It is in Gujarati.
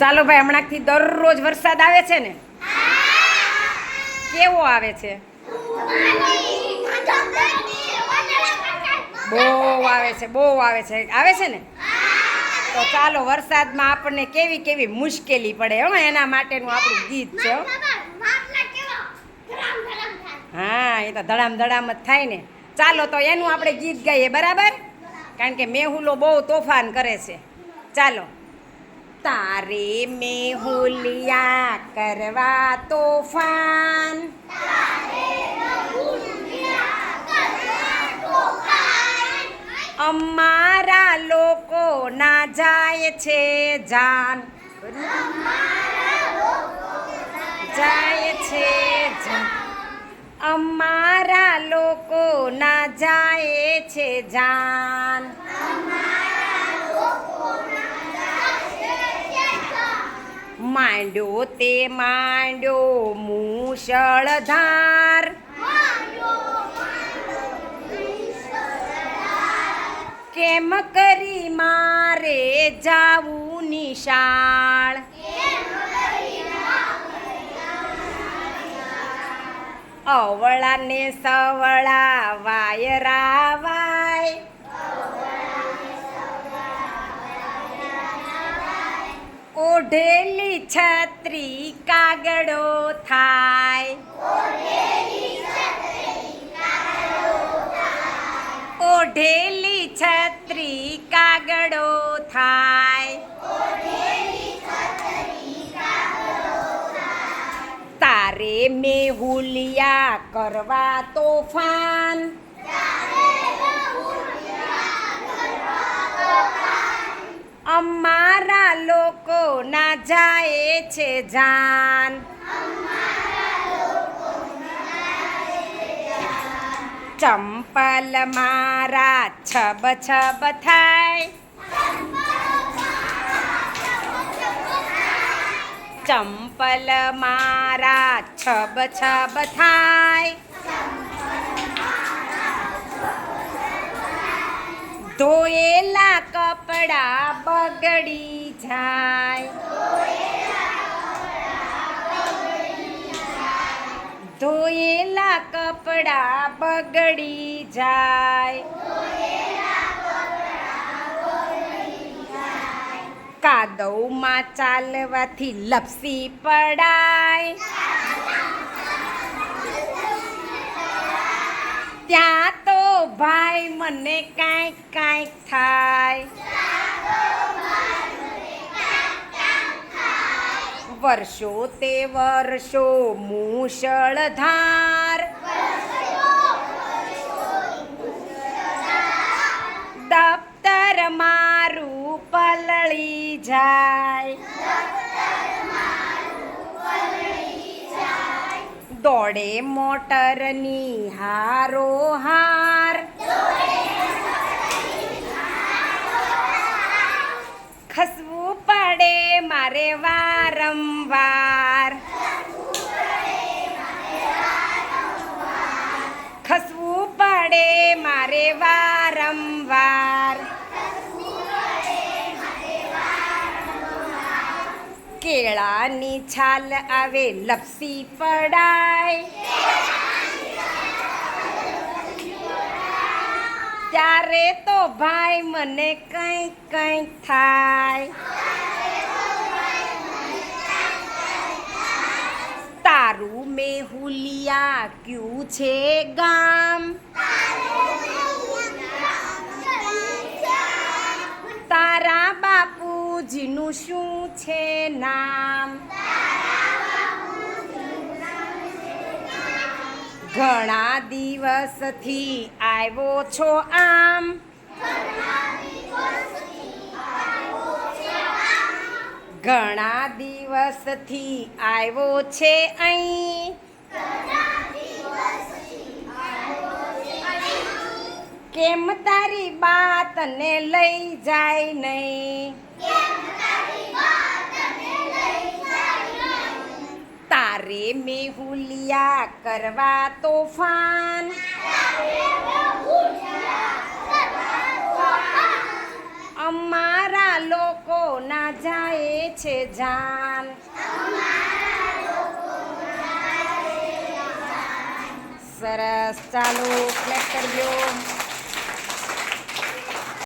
ચાલો ભાઈ હમણાંથી દરરોજ વરસાદ આવે છે ને? કેવો આવે છે? બહુ આવે છે, બહુ આવે છે. આવે છે ને? તો ચાલો, વરસાદમાં આપણને કેવી કેવી મુશ્કેલી પડે, હો, એના માટેનું આપણું ગીત છે, હા. એ તો ધડામ ધડામ જ થાય ને. ચાલો, તો એનું આપણે ગીત ગાઈએ, બરાબર? કારણ કે મેહુલો બહુ તોફાન કરે છે. ચાલો. તારે મેં હોલિયા કરવા તોફાન. અમારા લોકો ના જાય છે જાન. જાય છે જાન. અમારા લોકો ના જાય છે જાન. માંડ્યો તે માંડ્યો મૂષળધાર કેમ કરી મારે જાવું નિશાળ? અવળા ને સવળા વાય. ઓઢેલી છત્રી કાગડો થાય. ઓઢેલી છત્રી કાગડો થાય. તારે મેહુલિયા કરવા તોફાન. અમારા ના જાય છે જાન. ચંપલ મારા છબ છબ થાય. ચંપલ મારા છબ છબ થાય. ધોયેલા કપડા બગડી જાય. ધોયેલા કપડા બગડી જાય. કાદવમાં ચાલવાથી લપસી પડાય. ત્યાં ભાઈ મને કાંઈક કાંઈક થાય. વર્ષો તે વર્ષો મૂષળધાર દફતર મારું પલળી જાય. દોડે મોટરની હારો હાર. ખસવું પડે મારે વારંવાર. ખસવું પડે મારે વારંવાર કેળાની છાલ આવે, લપસી પડાય. ત્યારે તો ભાઈ મને કંઈ કંઈ થાય. તારું મેહુલિયા ક્યું છે ગામ? તારા બાપુજીનું શું છે નામ? ઘણા દિવસથી આવ્યો છો આમ. ઘણા દિવસથી આવ્યો છે અહીં. કેમ તારી બાતને લઈ જાય નહીં? તારે મેહુલિયા કરવા તોફાન. અમારા લોકો ના જાય છે જાન. સરસ ચાલો ક્લેપ કરજો